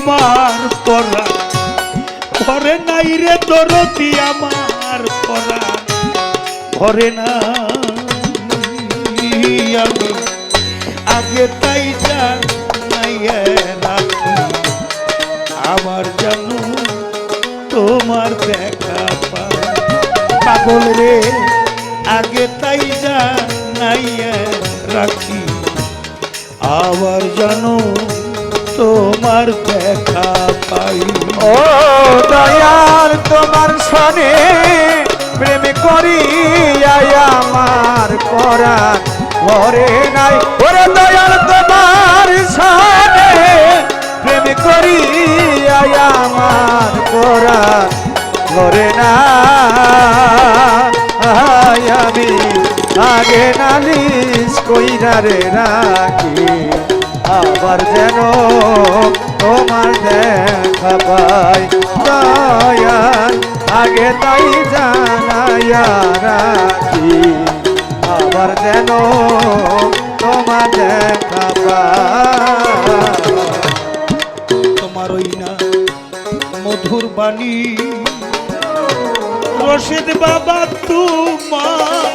আমার পরা ঘরে নাই রে দরদি আমার পরা ঘরে না আগে তাই আমার জানো তোমার দেখা পাগল রে, আগে তাই জানাইয়া রাখি। আবার জানো তোমার দেখা পাই। ও দয়াল, তোমার সনে প্রেম করি আমার পরাণ। ঘরে নাই। ওরে দয়াল, তোমার সনে প্রেম করি আমার পরাণ। ঘরে না আমি আগে নালিশ কইরা রে রাখি আবার যেন তোমার দেখা পাই। দয়াল, আগে তাই জানাইয়া আবার যেন তোমার দেখা পাই। তোমার ওই না মধুর বাণী, রশিদ বাবা তোমার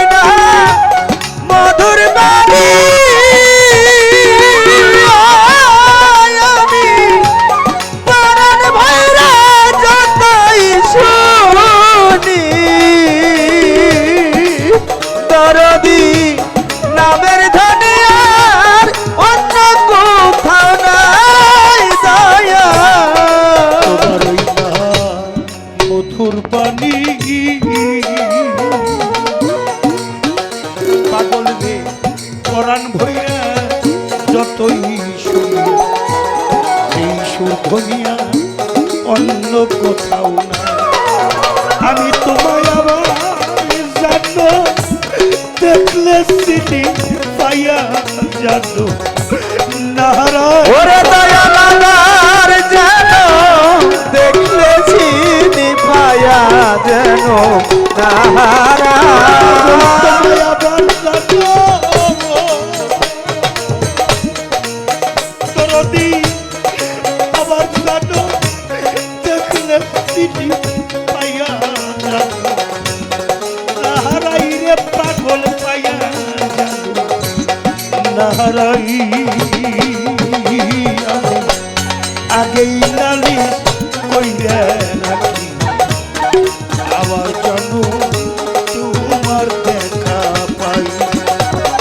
জানো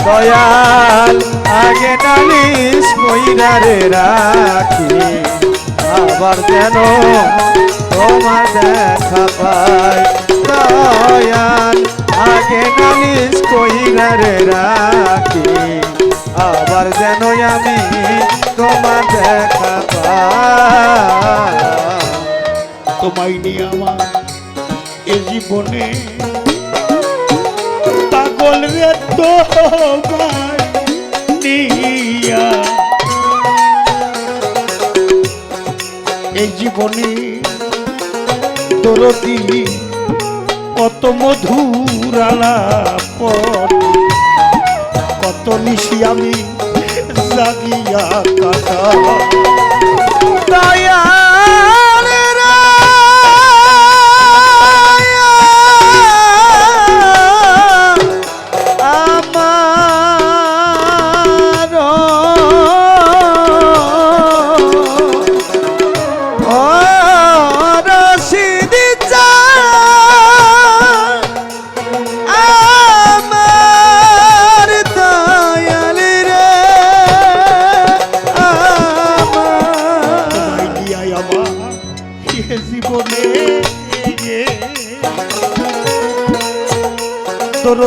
দয়াল, আগে নালিশ কইরারে রাখি, আবার যেন তোমার দেখা পাই। দয়াল, আগে নালিশ কইরারে রাখি, আবার যেন আমি তোমার দেখা পাই। তোমায় নিয়ে আমার এ জীবনে। পাগল রে নিয়া এই জীবনে দরদি কত মধুর আলাপ কত নিশি আমি জাগিয়া কাটা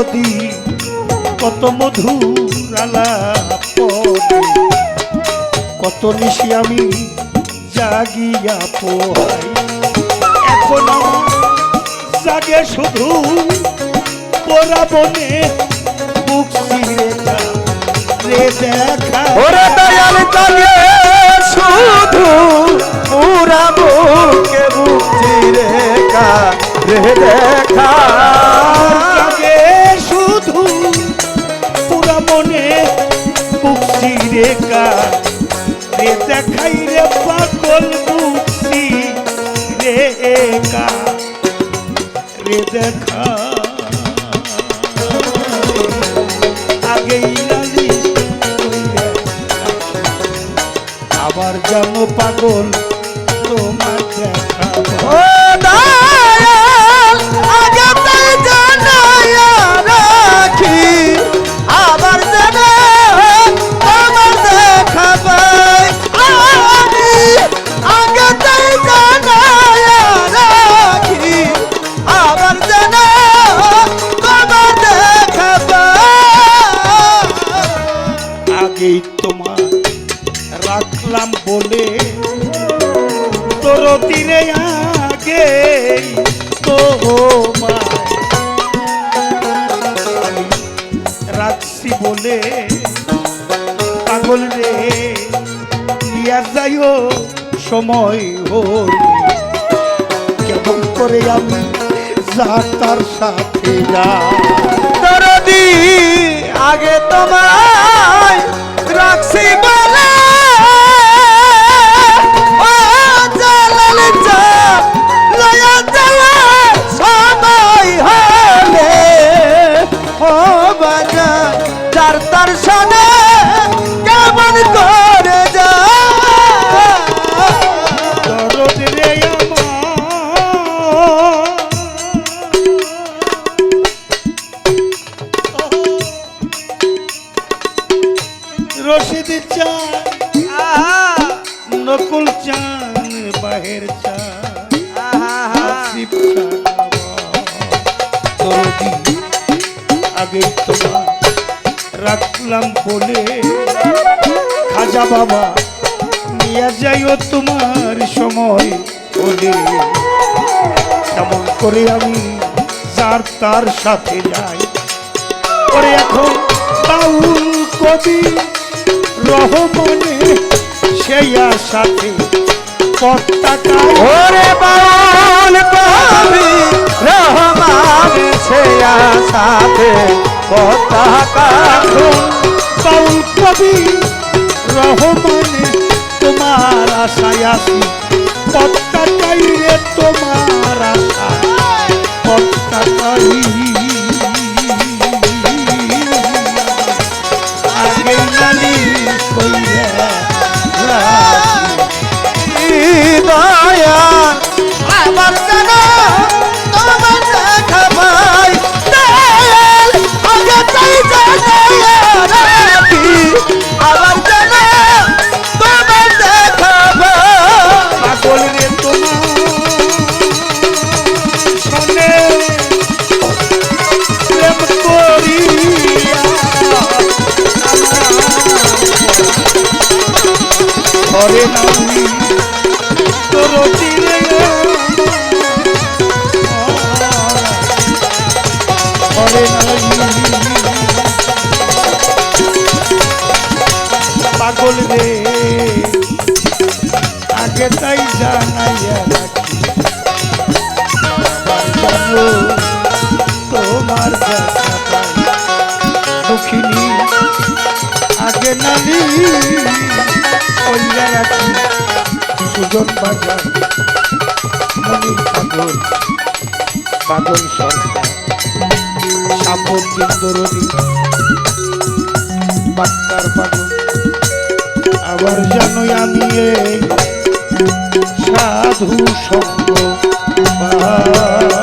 দরদি কত মধুর আলাপ কত নিশি আমি জাগিয়া পোহাই। এখন জাগে শুধু পোড়া বনে রে শুধু পুরা বুকে বুক চিরে রে দেখা। দেখাই রে পাগল রে রেখা রে দেখা। রে। নিয়া যাইও, সময় হলে। কেমন করে আমি যা তার সাথে যা আগে তোমায় রাখছি রাখলাম বলে। খাজা বাবা, নিয়ে যাইও তোমার সময় বলে। কেমন করে আমি যার তার সাথে যাই। ওরে এখন বাউল কবি, রহমনে সেই আর সাথে ওরে বাউল সে সাথে পতাকা এখন বাউল কবি রহমানে তোমার আশায় আসি পত্তা তোমার ঘরে নামি তোর দিলে পাগল রে আগে তাই জানাইয়া বাজার। মনির পাগল পাগল সরকার। সাপদ্দিন দরদি। বাক্তার পাগল। আবার জানোই আমি সাধু সঙ্গ পাই।